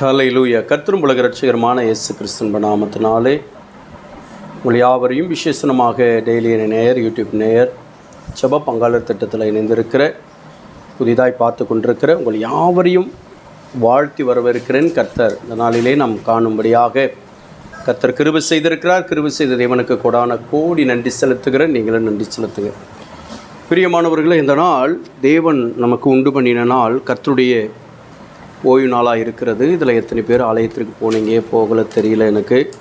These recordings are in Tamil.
ஹalleluya கத்திரும் உலக ரட்சகரமான இயேசு கிறிஸ்துவின் நாமத்தினாலே உங்கள் யாவரையும் விசேஷமாக டெய்லி நேயர் யூடியூப் நேயர் செப பங்காளர் திட்டத்தில் இணைந்திருக்கிற புதிதாய் பார்த்து கொண்டிருக்கிற உங்கள் யாவரையும் வாழ்த்தி வரவிருக்கிறேன் கர்த்தர். இந்த நாளிலே நாம் காணும்படியாக கர்த்தர் கிருபை செய்திருக்கிறார். கிருபை செய்த தேவனுக்கு கூடான கோடி நன்றி செலுத்துகிறேன். நீங்களும் நன்றி செலுத்துங்க. பிரியமானவர்களே இந்த நாள் தேவன் நமக்கு உண்டு பண்ணின நாள். கர்த்தருடைய ஓய்வு நாளாக இருக்கிறது. இதில் எத்தனை பேர் ஆலயத்திற்கு போனீங்க போகலை தெரியல எனக்கு.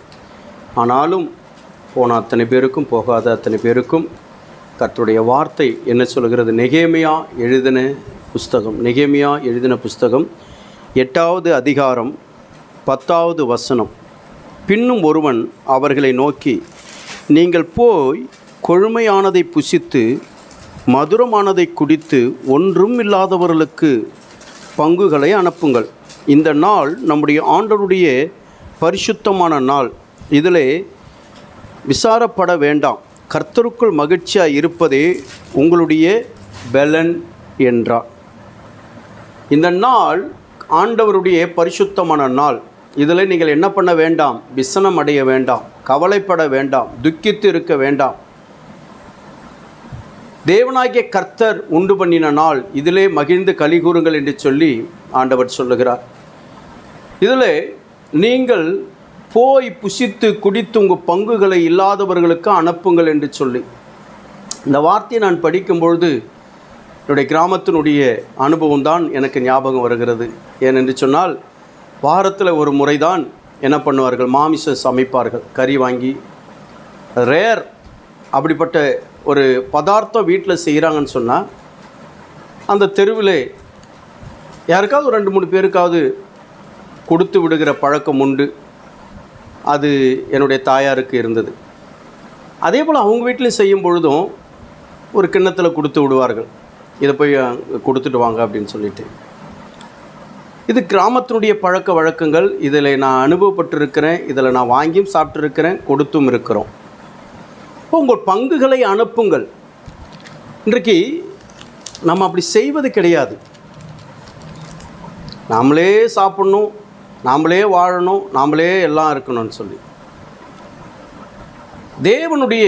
ஆனாலும் போன அத்தனை பேருக்கும் போகாத அத்தனை பேருக்கும் கர்த்தருடைய வார்த்தை என்ன சொல்கிறது? நெகேமியா எழுதின புஸ்தகம் நெகேமியா எழுதின புஸ்தகம் எட்டாவது அதிகாரம் பத்தாவது வசனம். பின்னும் ஒருவன் அவர்களை நோக்கி நீங்கள் போய் கொழுமையானதை புசித்து மதுரமானதை குடித்து ஒன்றும் இல்லாதவர்களுக்கு பங்குகளை அனுப்புங்கள். இந்த நாள் நம்முடைய ஆண்டவருடைய பரிசுத்தமான நாள். இதிலே விசாரப்பட வேண்டாம். கர்த்தருக்குள் மகிழ்ச்சியாக இருப்பதே உங்களுடைய பலன் என்றார். இந்த நாள் ஆண்டவருடைய பரிசுத்தமான நாள். இதில் நீங்கள் என்ன பண்ண வேண்டாம்? விசனம் அடைய வேண்டாம். கவலைப்பட வேண்டாம். துக்கித்து இருக்க வேண்டாம். தேவனாகிய கர்த்தர் உண்டு பண்ணின நாள் இதிலே மகிழ்ந்து கலிகூறுங்கள் என்று சொல்லி ஆண்டவர் சொல்லுகிறார். இதில் நீங்கள் போய் புசித்து குடித்து உங்கள் பங்குகளை இல்லாதவர்களுக்கு அனுப்புங்கள் என்று சொல்லி. இந்த வார்த்தையை நான் படிக்கும்பொழுது என்னுடைய கிராமத்தினுடைய அனுபவம் தான் எனக்கு ஞாபகம் வருகிறது. ஏனென்று சொன்னால் வாரத்தில் ஒரு முறைதான் என்ன பண்ணுவார்கள்? மாமிசம் சமைப்பார்கள். கறி வாங்கி ரேர் அப்படிப்பட்ட ஒரு பதார்த்தம் வீட்டில் செய்கிறாங்கன்னு சொன்னால் அந்த தெருவில் யாருக்காவது ஒரு ரெண்டு மூணு பேருக்காவது கொடுத்து விடுகிற பழக்கம் உண்டு. அது என்னுடைய தாயாருக்கு இருந்தது. அதே போல் அவங்க வீட்டிலையும் செய்யும் பொழுதும் ஒரு கிண்ணத்தில் கொடுத்து விடுவார்கள். இதை போய் கொடுத்துட்டு வாங்க அப்படின்னு சொல்லிட்டு. இது கிராமத்தினுடைய பழக்க வழக்கங்கள். இதில் நான் அனுபவப்பட்டிருக்கிறேன். இதில் நான் வாங்கியும் சாப்பிட்ருக்கிறேன் கொடுத்தும் இருக்கிறோம். உங்கள் பங்குகளை அனுப்புங்கள். இன்றைக்கு நம்ம அப்படி செய்வது கிடையாது. நாமளே சாப்பிடணும் நாமளே வாழணும் நாமளே எல்லாம் இருக்கணும்னு சொல்லி. தேவனுடைய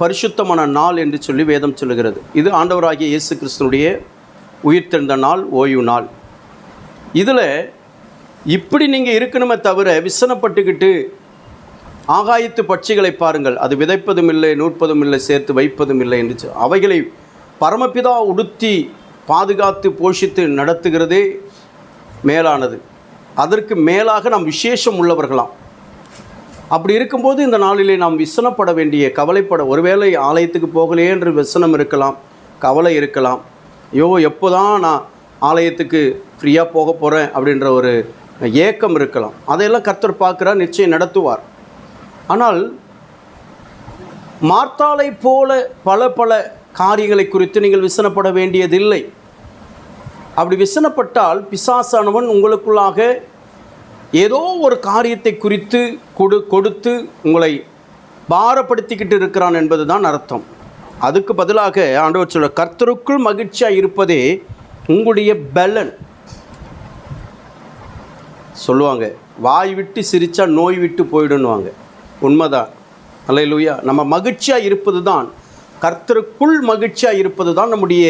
பரிசுத்தமான நாள் என்று சொல்லி வேதம் சொல்லுகிறது. இது ஆண்டவராகிய இயேசு கிறிஸ்தனுடைய உயிர்த்தெழுந்த நாள் ஓய்வு நாள். இதில் இப்படி நீங்கள் இருக்கணுமே தவிர விசனப்பட்டுக்கிட்டு ஆகாயத்து பட்சிகளை பாருங்கள். அது விதைப்பதும் இல்லை நூற்பதும் இல்லை சேர்த்து வைப்பதும் இல்லை என்று அவைகளை பரமபிதா உடுத்தி பாதுகாத்து போஷித்து நடத்துகிறதே மேலானது. அதற்கு மேலாக நாம் விசேஷம் உள்ளவர்களாம். அப்படி இருக்கும்போது இந்த நாளிலே நாம் விசனப்பட வேண்டிய கவலைப்பட ஒருவேளை ஆலயத்துக்கு போகலையே என்று விசனம் இருக்கலாம் கவலை இருக்கலாம். ஐயோ எப்போ தான் நான் ஆலயத்துக்கு ஃப்ரீயாக போக போகிறேன் அப்படின்ற ஒரு ஏக்கம் இருக்கலாம். அதையெல்லாம் கர்த்தர் பார்க்குறார் நிச்சயம் நடத்துவார். ஆனால் மார்த்தாளை போல பல பல காரியங்களை குறித்து நீங்கள் விசனப்பட வேண்டியதில்லை. அப்படி விசனப்பட்டால் பிசாசானவன் உங்களுக்குள்ளாக ஏதோ ஒரு காரியத்தை குறித்து கொடு கொடுத்து உங்களை பாரப்படுத்திக்கிட்டு இருக்கிறான் என்பது தான் அர்த்தம். அதுக்கு பதிலாக ஆண்டவர் சொல்ல கர்த்தருக்குள் மகிழ்ச்சியாக இருப்பதே உங்களுடைய பலன். சொல்லுவாங்க. வாய் விட்டு சிரித்தா நோய் விட்டு போயிடுன்னுவாங்க உண்மைதான். லூயா நம்ம மகிழ்ச்சியாக இருப்பது தான் கர்த்தருக்குள் மகிழ்ச்சியாக இருப்பது தான் நம்முடைய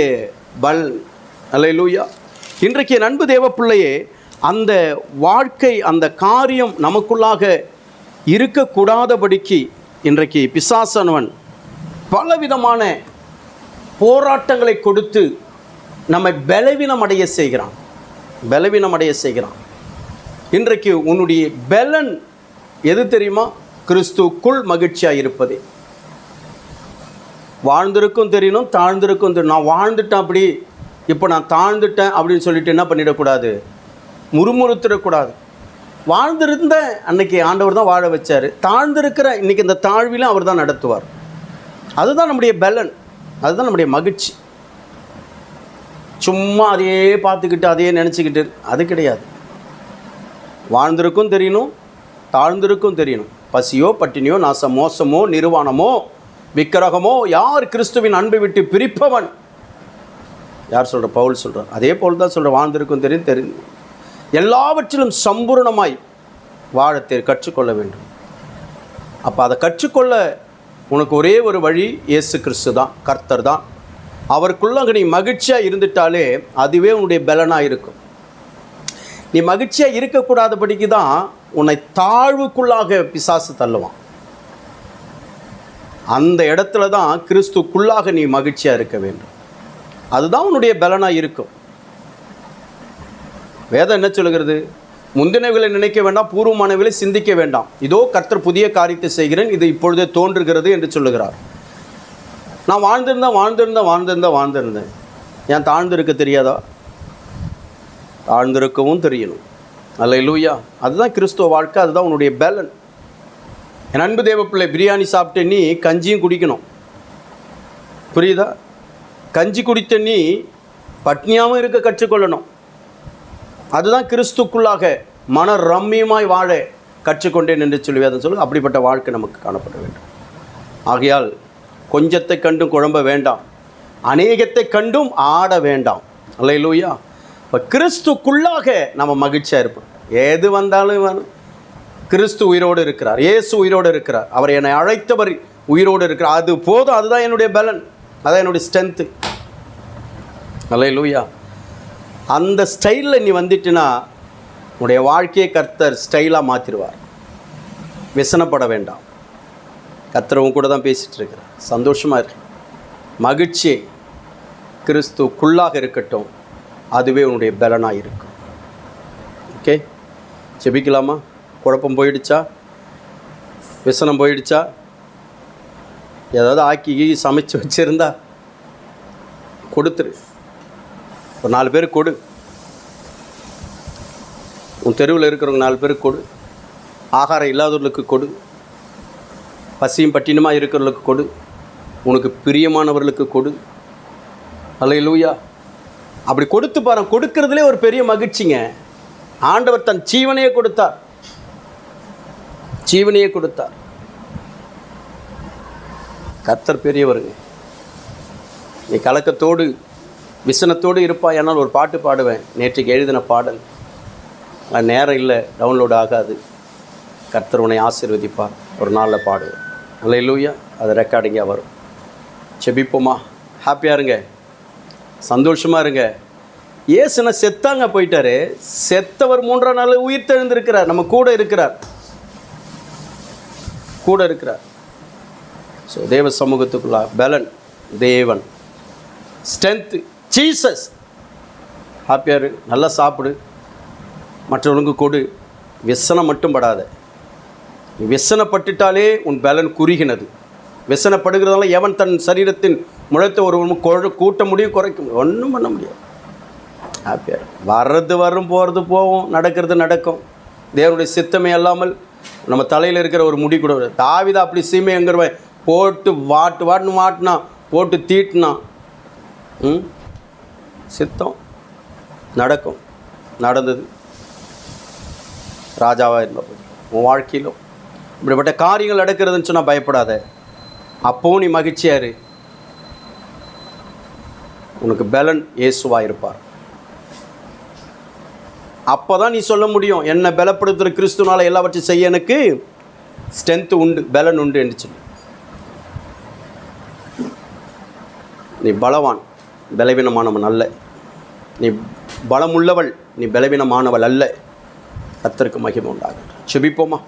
பல். அல்லையிலூயா இன்றைக்கு நண்பு அன்பு தேவ பிள்ளையே அந்த வாழ்க்கை அந்த காரியம் நமக்குள்ளாக இருக்கக்கூடாதபடிக்கு இன்றைக்கு பிசாசனவன் பலவிதமான போராட்டங்களை கொடுத்து நம்மை பலவீனம் அடைய செய்கிறான். பலவீனம் அடைய செய்கிறான். இன்றைக்கு உன்னுடைய பலன் எது தெரியுமா? கிறிஸ்துக்குள் மகிழ்ச்சியாக இருப்பதே வாழ்ந்திருக்கும் தெரியணும் தாழ்ந்திருக்கும் தெரியணும் நான் வாழ்ந்துட்டேன் அப்படி இப்போ நான் தாழ்ந்துட்டேன் அப்படின்னு சொல்லிட்டு என்ன பண்ணிடக்கூடாது? முறுமுறுத்துடக்கூடாது. வாழ்ந்திருந்த அன்னைக்கு ஆண்டவர் தான் வாழ வச்சார். தாழ்ந்திருக்கிற இன்னைக்கு இந்த தாழ்விலும் அவர் தான் நடத்துவார். அதுதான் நம்முடைய பலன். அதுதான் நம்முடைய மகிழ்ச்சி. சும்மா அதையே பார்த்துக்கிட்டு அதையே நினச்சிக்கிட்டு அது கிடையாது. வாழ்ந்திருக்கும் தெரியணும் தாழ்ந்திருக்கும் தெரியணும். பசியோ பட்டினியோ நாச மோசமோ நிர்வாணமோ விக்கிரகமோ யார் கிறிஸ்துவின் அன்பை விட்டு பிரிப்பவன்? யார் சொல்கிற பவுல் சொல்கிறார் அதே போல் தான் சொல்கிற வாழ்ந்திருக்கும் தெரியும் தெரியும் எல்லாவற்றிலும் சம்பூர்ணமாய் வாழத்தை கற்றுக்கொள்ள வேண்டும். அப்போ அதை கற்றுக்கொள்ள உனக்கு ஒரே ஒரு வழி இயேசு கிறிஸ்து தான் கர்த்தர் தான். அவருக்குள்ள நீ மகிழ்ச்சியாக இருந்துட்டாலே அதுவே உன்னுடைய பலனாக இருக்கும். நீ மகிழ்ச்சியாக இருக்கக்கூடாதபடிக்கு தான் உன்னை தாழ்வுக்குள்ளாக பிசாசு தள்ளுவான். அந்த இடத்துல தான் கிறிஸ்துக்குள்ளாக நீ மகிழ்ச்சியாக இருக்க வேண்டும். அதுதான் உன்னுடைய பலனாக இருக்கும். வேதம் என்ன சொல்கிறது முந்தினவைகளை நினைக்க வேண்டாம் பூர்வமானவைகளை சிந்திக்க வேண்டாம். இதோ கர்த்தர் புதிய காரியத்தை செய்கிறேன் இது இப்பொழுதே தோன்றுகிறது என்று சொல்லுகிறார். நான் வாழ்ந்திருந்தேன் வாழ்ந்திருந்தேன் வாழ்ந்திருந்தேன் வாழ்ந்திருந்தேன். ஏன் தாழ்ந்திருக்க தெரியாதா? தாழ்ந்திருக்கவும் தெரியணும். அல்ல லூயா அதுதான் கிறிஸ்துவ வாழ்க்கை அதுதான் உன்னுடைய பேலன் என் அன்பு தேவ பிள்ளை பிரியாணி சாப்பிட்டு நீ கஞ்சியும் குடிக்கணும். புரியுதா? கஞ்சி குடித்த நீ பட்னியாகவும் இருக்க கற்றுக்கொள்ளணும். அதுதான் கிறிஸ்துக்குள்ளாக மன ரம்மியமாய் வாழ கற்றுக்கொண்டேன் என்று சொல்லி வேதம் சொல்லு அப்படிப்பட்ட வாழ்க்கை நமக்கு காணப்பட வேண்டும். ஆகையால் கொஞ்சத்தை கண்டும் குழம்ப வேண்டாம். அநேகத்தை கண்டும் ஆட வேண்டாம். அல்ல லூயா இப்போ கிறிஸ்துக்குள்ளாக நம்ம மகிழ்ச்சியாக இருப்போம். எது வந்தாலும் வேணும். கிறிஸ்து உயிரோடு இருக்கிறார். இயேசு உயிரோடு இருக்கிறார். அவர் என்னை அழைத்தவர் உயிரோடு இருக்கிறார். அது போதும். அதுதான் என்னுடைய பலன். அதான் என்னுடைய ஸ்ட்ரென்த்து அல்ல லூயா அந்த ஸ்டைலில் நீ வந்துட்டுனா உன்னுடைய வாழ்க்கையை கர்த்தர் ஸ்டைலாக மாற்றிடுவார் விசனப்பட வேண்டாம். கர்த்தரவும் கூட தான் பேசிகிட்டு இருக்கிறேன் சந்தோஷமாக இருக்கு மகிழ்ச்சி கிறிஸ்துக்குள்ளாக இருக்கட்டும். அதுவே உன்னுடைய பலனாக இருக்கும் ஓகே ஜெபிக்கலாமா? குழப்பம் போயிடுச்சா? விசனம் போயிடுச்சா? ஏதாவது ஆக்கி சமைச்சு வச்சுருந்தா கொடுத்துரு. ஒரு நாலு பேர் கொடு. உன் தெருவில் இருக்கிறவங்க நாலு பேருக்கு கொடு. ஆகாரம் இல்லாதவர்களுக்கு கொடு. பசியும் பட்டினமாக இருக்கிறவர்களுக்கு கொடு. உனக்கு பிரியமானவர்களுக்கு கொடு. அல்லையிலூயா அப்படி கொடுத்து பாரு கொடுக்கறதுலே ஒரு பெரிய மகிழ்ச்சிங்க. ஆண்டவர் தன் ஜீவனையே கொடுத்தார். ஜீவனையே கொடுத்தார். கர்த்தர் பெரியவருங்க. நீ கலக்கத்தோடு விசனத்தோடு இருப்பாய் ஆனால் ஒரு பாட்டு பாடுவேன். நேற்றுக்கு எழுதின பாடல். நேரம் இல்லை டவுன்லோட் ஆகாது. கர்த்தர் உன்னை ஆசீர்வதிப்பார். ஒரு நாளில் பாடுவேன் நல்ல இல்லையா அது ரெக்கார்டிங்காக வரும். செபிப்போமா? ஹாப்பியாக இருங்க. சந்தோஷமாக இருங்க. ஏசுனை செத்தாங்க போயிட்டாரு. செத்தவர் மூன்றாம் நாள் உயிர் தெழுந்திருக்கிறார் நம்ம கூட இருக்கிறார். கூட இருக்கிறார். ஸோ தேவ சமூகத்துக்குள்ள பலன் தேவன். ஸ்ட்ரென்த்து ஜீசஸ் ஹாப்பியாரு நல்லா சாப்பிடு. மற்றவங்களுக்கு கொடு. விசனம் மட்டும் படாத. நீ விசனப்பட்டுட்டாலே உன் பலன் குறுகினது. விசனப்படுகிறதால எவன் தன் சரீரத்தின் முளைத்த ஒரு கூட்ட முடியும் குறைக்க முடியும். ஒன்றும் பண்ண முடியாது. ஹாப்பியார் வர்றது வரும் போகிறது போகும் நடக்கிறது நடக்கும். தேவனுடைய சித்தமே அல்லாமல் நம்ம தலையில் இருக்கிற ஒரு முடி கூட தாவிதா அப்படி சீமைங்கிறவன் போட்டு வாட்டு வாட்டுன்னு மாட்டினான் போட்டு தீட்டினான் ம்? சித்தம் நடக்கும். நடந்தது. ராஜாவாக இருந்தபோது உன் வாழ்க்கையிலும் இப்படிப்பட்ட காரியங்கள் நடக்கிறதுன்னு சொன்னால் பயப்படாத. அப்போவும் நீ மகிழ்ச்சியா இரு. உனக்கு பலன் இயேசுவாக இருப்பார் அப்போ தான் நீ சொல்ல முடியும் என்னை பலப்படுத்துகிற கிறிஸ்துனால எல்லாவற்றையும் செய்ய எனக்கு ஸ்ட்ரென்த்து உண்டு பலன் உண்டு என்று சொல்லி. நீ பலவான் பலவீனமானவன் அல்ல. நீ பலமுள்ளவள் நீ பலவீனமானவள் அல்ல. கத்தருக்கு மகிமை உண்டாகும் செபிப்போமா?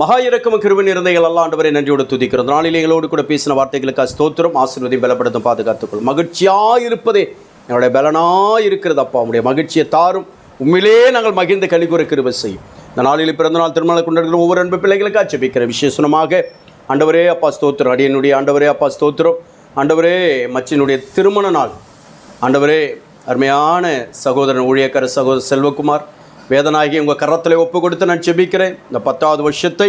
மகா இறக்கம் கிருவின் இருந்தைகள் எல்லாம் ஆண்டவரை நன்றியோடு துதிக்கிறோம். இந்த நாளில் எங்களோடு கூட பேசின வார்த்தைகளுக்கு ஸ்தோத்திரம் ஆசீர்வதி பலப்படுத்தும் பாதுகாத்துக்கொள்ளும். மகிழ்ச்சியாக இருப்பதே என்னுடைய பலனாக இருக்கிறது அப்பா. உங்களுடைய மகிழ்ச்சியை தாரும். உண்மையிலே நாங்கள் மகிழ்ந்து கழிக்குற கிருபை செய்யும். இந்த நாளில் பிறந்த நாள் திருமணம் கொண்டிருக்கிற ஒவ்வொரு அன்பு பிள்ளைகளுக்காக செபிக்கிற விசேஷமாக ஆண்டவரே அப்பா ஸ்தோத்திரம். அடியனுடைய ஆண்டவரே அப்பா ஸ்தோத்திரம். ஆண்டவரே மச்சினுடைய திருமண நாள். ஆண்டவரே அருமையான சகோதரன் ஊழியக்கார சகோதரர் செல்வகுமார். வேதனாகி உங்கள் கரத்தில் ஒப்பு கொடுத்து நான் செபிக்கிறேன். இந்த பத்தாவது வருஷத்தை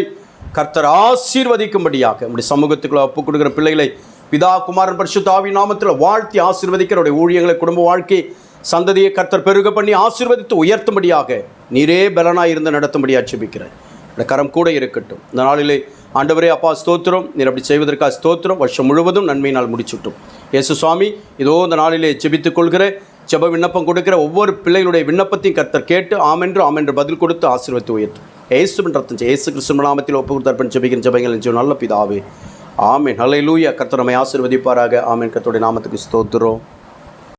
கர்த்தர் ஆசீர்வதிக்கும்படியாக நம்முடைய சமூகத்துக்குள்ள ஒப்பு கொடுக்குற பிள்ளைகளை பிதா குமாரன் பரிசு தாவி நாமத்தில் வாழ்த்தி ஆசீர்வதிக்கிற ஊழியங்களை குடும்ப வாழ்க்கை சந்ததியை கர்த்தர் பெருக பண்ணி ஆசீர்வதித்து உயர்த்தும்படியாக நீரே பலனாக இருந்து நடத்தும்படியாக செபிக்கிறேன். இந்த கரம் கூட இருக்கட்டும். இந்த நாளிலே ஆண்டவரே அப்பா ஸ்தோத்திரம். நீர் அப்படி செய்வதற்காக ஸ்தோத்திரம். வருஷம் முழுவதும் நன்மையினால் முடிச்சுட்டும். இயேசு சுவாமி இதோ இந்த நாளிலே செபித்துக் கொள்கிறேன். ஜெப விண்ணப்பம் கொடுக்கிற ஒவ்வொரு பிள்ளைகளுடைய விண்ணப்பத்தையும் கர்த்தர் கேட்டு ஆமென்று ஆமென்று பதில் கொடுத்து ஆசீர்வத்து உயர்த்தும். ஏசு ரத்தம் ஏசு கிறிஸ்துவ நாமத்தில் ஒப்பு கொடுத்தார்ப்பன் ஜெபிக்கிற ஜெபங்கள் என்று நல்ல பிதாவே. ஆமென். லூயா கர்த்தர் நம்மை ஆசீர்வதிப்பாராக. ஆமென். கர்த்தருடைய நாமத்துக்கு ஸ்தோத்துறோம்